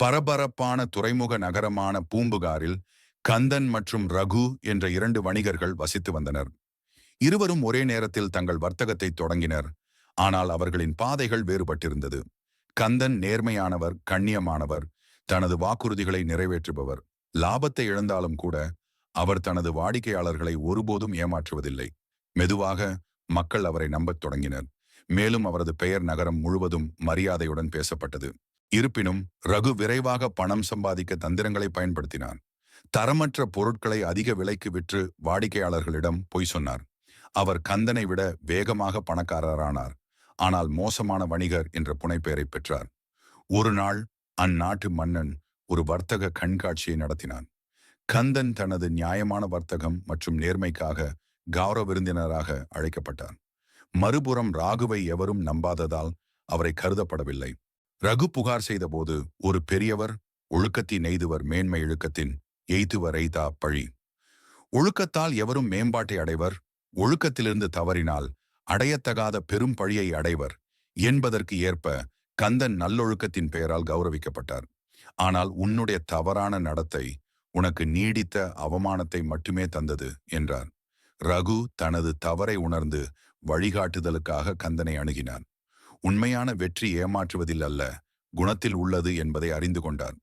பரபரப்பான துறைமுக நகரமான பூம்புகாரில் கந்தன் மற்றும் ரகு என்ற இரண்டு வணிகர்கள் வசித்து வந்தனர். இருவரும் ஒரே நேரத்தில் தங்கள் வர்த்தகத்தை தொடங்கினர். ஆனால் அவர்களின் பாதைகள் வேறுபட்டிருந்தது. கந்தன் நேர்மையானவர் கண்ணியமானவர் தனது வாக்குறுதிகளை நிறைவேற்றுபவர். லாபத்தை இழந்தாலும் கூட அவர் தனது வாடிக்கையாளர்களை ஒருபோதும் ஏமாற்றுவதில்லை. மெதுவாக மக்கள் அவரை நம்பத் தொடங்கினர். மேலும் அவரது பெயர் நகரம் முழுவதும் மரியாதையுடன் பேசப்பட்டது. இருப்பினும் ரகு விரைவாக பணம் சம்பாதிக்க தந்திரங்களை பயன்படுத்தினார் தரமற்ற பொருட்களை அதிக விலைக்கு விற்று வாடிக்கையாளர்களிடம் பொய் சொன்னார். அவர் கந்தனை விட வேகமாக பணக்காரரானார். ஆனால் மோசமான வணிகர் என்ற புனைப்பெயரை பெற்றார். ஒரு நாள் அந்நாட்டு மன்னன் ஒரு வர்த்தக கண்காட்சியை நடத்தினான். கந்தன் தனது நியாயமான வர்த்தகம் மற்றும் நேர்மைக்காக கௌரவ விருந்தினராக அழைக்கப்பட்டார் மறுபுறம் ராகுவை எவரும் நம்பாததால் அவரை கருதப்படவில்லை. ரகு புகார் செய்தபோது ஒரு பெரியவர் ஒழுக்கத்தி நெய்துவர் மேன்மை இழுக்கத்தின் எய்துவர் எய்தா பழி. ஒழுக்கத்தால் எவரும் மேம்பாட்டை அடைவர் ஒழுக்கத்திலிருந்து தவறினால் அடையத்தகாத பெரும் பழியை அடைவர் என்பதற்கு ஏற்ப கந்தன் நல்லொழுக்கத்தின் பெயரால் கௌரவிக்கப்பட்டார். ஆனால் உன்னுடைய தவறான நடத்தை உனக்கு நீடித்த அவமானத்தை மட்டுமே தந்தது என்றார். ரகு தனது தவறை உணர்ந்து வழிகாட்டுதலுக்காக கந்தனை அணுகினார் உண்மையான வெற்றி ஏமாற்றுவதில் அல்ல குணத்தில் உள்ளது என்பதை அறிந்து கொண்டார்.